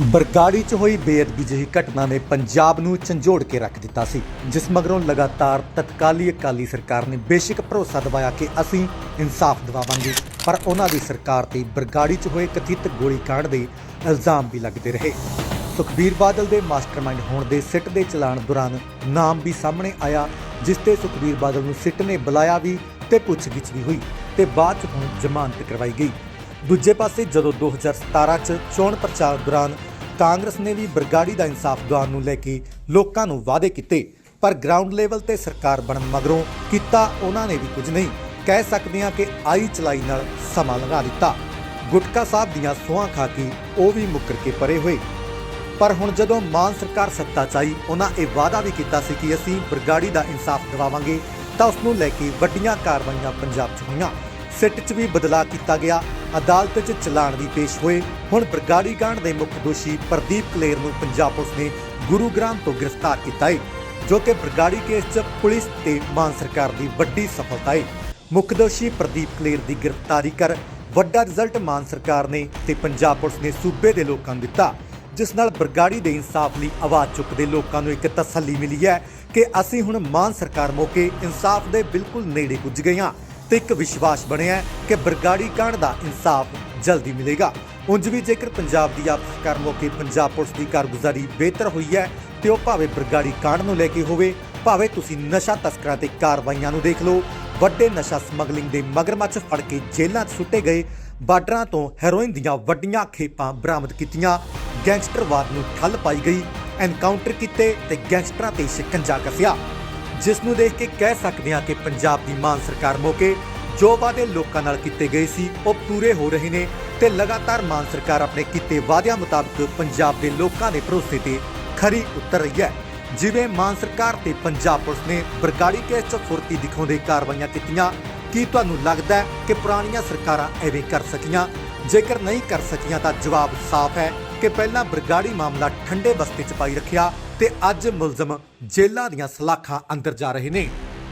ਬਰਗਾੜੀ 'ਚ ਹੋਈ ਬੇਅਦਬੀ ਜਿਹੀ ਘਟਨਾ ਨੇ ਪੰਜਾਬ ਨੂੰ ਝੰਜੋੜ ਕੇ ਰੱਖ ਦਿੱਤਾ ਸੀ, ਜਿਸ ਮਗਰੋਂ ਲਗਾਤਾਰ ਤਤਕਾਲੀ ਅਕਾਲੀ ਸਰਕਾਰ ਨੇ ਬੇਸ਼ੱਕ ਭਰੋਸਾ ਦਿਵਾਇਆ ਕਿ ਅਸੀਂ ਇਨਸਾਫ ਦਿਵਾਵਾਂਗੇ, ਪਰ ਉਹਨਾਂ ਦੀ ਸਰਕਾਰ ਤੇ ਬਰਗਾੜੀ 'ਚ ਹੋਏ ਕਥਿਤ ਗੋਲੀकांड ਦੇ ਇਲਜ਼ਾਮ ਵੀ ਲੱਗਦੇ ਰਹੇ। ਸੁਖਬੀਰ ਬਾਦਲ ਦੇ ਮਾਸਟਰਮਾਈਂਡ ਹੋਣ ਦੇ ਸਿੱਟ ਦੇ ਚਲਾਣ ਦੌਰਾਨ ਨਾਮ ਵੀ ਸਾਹਮਣੇ ਆਇਆ, ਜਿਸ ਤੇ ਸੁਖਬੀਰ ਬਾਦਲ ਨੂੰ ਸਿੱਟ ਨੇ ਬੁਲਾਇਆ ਵੀ ਤੇ ਪੁੱਛਗਿੱਛ ਵੀ ਹੋਈ ਤੇ ਬਾਅਦ 'ਚ ਹੁਣ ਜ਼ਮਾਨਤ ਕਰਵਾਈ ਗਈ। ਦੂਜੇ ਪਾਸੇ ਜਦੋਂ 2017 ਚ ਚੋਣ ਪ੍ਰਚਾਰ ਦੌਰਾਨ ਕਾਂਗਰਸ ਨੇ ਵੀ ਬਰਗਾੜੀ ਦਾ ਇਨਸਾਫ ਦਿਵਾਉਣ ਨੂੰ ਲੈ ਕੇ ਲੋਕਾਂ ਨੂੰ ਵਾਅਦੇ ਕੀਤੇ, ਪਰ ਗਰਾਊਂਡ ਲੈਵਲ ਤੇ ਸਰਕਾਰ ਬਣਨ ਮਗਰੋਂ ਕੀਤਾ ਉਹਨਾਂ ਨੇ ਵੀ ਕੁਝ ਨਹੀਂ। ਕਹਿ ਸਕਦੇ ਹਾਂ ਕਿ ਆਈ ਚਲਾਈ ਨਾਲ ਸਮਾਂ ਲੰਘਾ ਦਿੱਤਾ। ਗੁਟਕਾ ਸਾਹਿਬ ਦੀਆਂ ਸੋਹਾਂ ਖਾ ਕੇ ਉਹ ਵੀ ਮੁੱਕਰ ਕੇ ਪਰੇ ਹੋਏ। ਪਰ ਹੁਣ ਜਦੋਂ ਮਾਨ ਸਰਕਾਰ ਸੱਤਾ 'ਚ ਆਈ, ਉਹਨਾਂ ਇਹ ਵਾਅਦਾ ਵੀ ਕੀਤਾ ਸੀ ਕਿ ਅਸੀਂ ਬਰਗਾੜੀ ਦਾ ਇਨਸਾਫ ਦਿਵਾਵਾਂਗੇ, ਤਾਂ ਉਸ ਨੂੰ ਲੈ ਕੇ ਵੱਡੀਆਂ ਕਾਰਵਾਈਆਂ ਪੰਜਾਬ 'ਚ ਹੋਈਆਂ। ਸਿੱਟ 'ਚ ਵੀ ਬਦਲਾਅ ਕੀਤਾ ਗਿਆ ਅਦਾਲਤ 'ਚ ਚਲਾਨ ਵੀ ਪੇਸ਼ ਹੋਏ। ਹੁਣ ਬਰਗਾੜੀ ਕਾਂਡ ਦੇ ਮੁੱਖ ਦੋਸ਼ੀ ਪ੍ਰਦੀਪ ਕਲੇਰ ਨੂੰ ਪੰਜਾਬ ਪੁਲਿਸ ਨੇ ਗੁਰੂਗ੍ਰਾਮ ਤੋਂ ਗ੍ਰਿਫਤਾਰ ਕੀਤਾ ਹੈ ਜੋ ਕਿ ਬਰਗਾੜੀ ਕੇਸ 'ਚ ਪੁਲਿਸ ਤੇ ਮਾਨ ਸਰਕਾਰ ਦੀ ਵੱਡੀ ਸਫਲਤਾ ਹੈ ਮੁੱਖ ਦੋਸ਼ੀ ਪ੍ਰਦੀਪ ਕਲੇਰ ਦੀ ਗ੍ਰਿਫਤਾਰੀ ਕਰ ਵੱਡਾ ਰਿਜ਼ਲਟ ਮਾਨ ਸਰਕਾਰ ਨੇ ਤੇ ਪੰਜਾਬ ਪੁਲਿਸ ਨੇ ਸੂਬੇ ਦੇ ਲੋਕਾਂ ਨੂੰ ਦਿੱਤਾ, ਜਿਸ ਨਾਲ ਬਰਗਾੜੀ ਦੇ ਇਨਸਾਫ ਲਈ ਆਵਾਜ਼ ਚੁੱਕਦੇ ਲੋਕਾਂ ਨੂੰ ਇੱਕ ਤਸੱਲੀ ਮਿਲੀ ਹੈ ਕਿ ਅਸੀਂ ਹੁਣ ਮਾਨ ਸਰਕਾਰ ਮੌਕੇ ਇਨਸਾਫ ਦੇ ਬਿਲਕੁਲ ਨੇੜੇ ਪੁੱਜ ਗਏ ਹਾਂ। ਤੇ ਇੱਕ ਵਿਸ਼ਵਾਸ ਬਣਿਆ ਹੈ ਕਿ ਬਰਗਾੜੀ ਕਾਂਡ ਦਾ ਇਨਸਾਫ ਜਲਦੀ ਮਿਲੇਗਾ। ਉਂਝ ਵੀ ਜੇਕਰ ਪੰਜਾਬ ਦੀ ਆਪਸ ਕਰ ਮੌਕੇ ਪੰਜਾਬ ਪੁਲਿਸ ਦੀ ਕਾਰਗੁਜ਼ਾਰੀ ਬਿਹਤਰ ਹੋਈ ਹੈ, ਤੇ ਉਹ ਭਾਵੇਂ ਬਰਗਾੜੀ ਕਾਂਡ ਨੂੰ ਲੈ ਕੇ ਹੋਵੇ, ਭਾਵੇਂ ਤੁਸੀਂ ਨਸ਼ਾ ਤਸਕਰਾਂ ਤੇ ਕਾਰਵਾਈਆਂ ਨੂੰ ਦੇਖ ਲਓ, ਵੱਡੇ ਨਸ਼ਾ ਸਮਗਲਿੰਗ ਦੇ ਮਗਰਮੱਛ ਫੜ ਕੇ ਜੇਲ੍ਹਾਂ 'ਚ ਸੁੱਟੇ ਗਏ, ਬਾਰਡਰਾਂ ਤੋਂ ਹੈਰੋਇਨ ਦੀਆਂ ਵੱਡੀਆਂ ਖੇਪਾਂ ਬਰਾਮਦ ਕੀਤੀਆਂ, ਗੈਂਗਸਟਰਵਾਦ ਨੂੰ ਠੱਲ ਪਾਈ ਗਈ, ਐਨਕਾਊਂਟਰ ਕੀਤੇ ਤੇ ਗੈਂਗਸਟਰਾਂ ਤੇ ਸ਼ਿਕੰਜਾ ਕਸਿਆ। ਜਿਸ ਨੂੰ ਦੇਖ ਕੇ ਕਹਿ ਸਕਦੇ ਹਾਂ ਕਿ ਪੰਜਾਬ ਦੀ ਮਾਨ ਸਰਕਾਰ ਮੌਕੇ ਜੋ ਵਾਅਦੇ ਲੋਕਾਂ ਨਾਲ ਕੀਤੇ ਗਏ ਸੀ, ਉਹ ਪੂਰੇ ਹੋ ਰਹੇ ਨੇ ਤੇ ਲਗਾਤਾਰ ਮਾਨ ਸਰਕਾਰ ਆਪਣੇ ਕੀਤੇ ਵਾਅਦਿਆਂ ਮੁਤਾਬਕ ਪੰਜਾਬ ਦੇ ਲੋਕਾਂ ਦੇ ਭਰੋਸੇ ਤੇ ਖਰੀ ਉਤਰ ਰਹੀ ਹੈ। ਜਿਵੇਂ ਮਾਨ ਸਰਕਾਰ ਤੇ ਪੰਜਾਬ ਪੁਲਿਸ ਨੇ ਬਰਗਾੜੀ ਕੇਸ 'ਚ ਫੁਰਤੀ ਦਿਖਾਉਂਦੇ ਕਾਰਵਾਈਆਂ ਕੀਤੀਆਂ, ਕੀ ਤੁਹਾਨੂੰ ਲੱਗਦਾ ਹੈ ਕਿ ਪੁਰਾਣੀਆਂ ਸਰਕਾਰਾਂ ਐਵੇਂ ਕਰ ਸਕੀਆਂ? ਜੇਕਰ ਨਹੀਂ ਕਰ ਸਕੀਆਂ ਤਾਂ ਜਵਾਬ ਸਾਫ਼ ਹੈ। ਕਿ ਪਹਿਲਾਂ ਬਰਗਾੜੀ ਮਾਮਲਾ ਠੰਡੇ ਬਸਤੇ 'ਚ ਪਾਈ ਰੱਖਿਆ ਤੇ ਅੱਜ ਮੁਲਜ਼ਮ ਜੇਲ੍ਹਾਂ ਦੀਆਂ ਸਲਾਖਾਂ ਅੰਦਰ ਜਾ ਰਹੇ ਨੇ।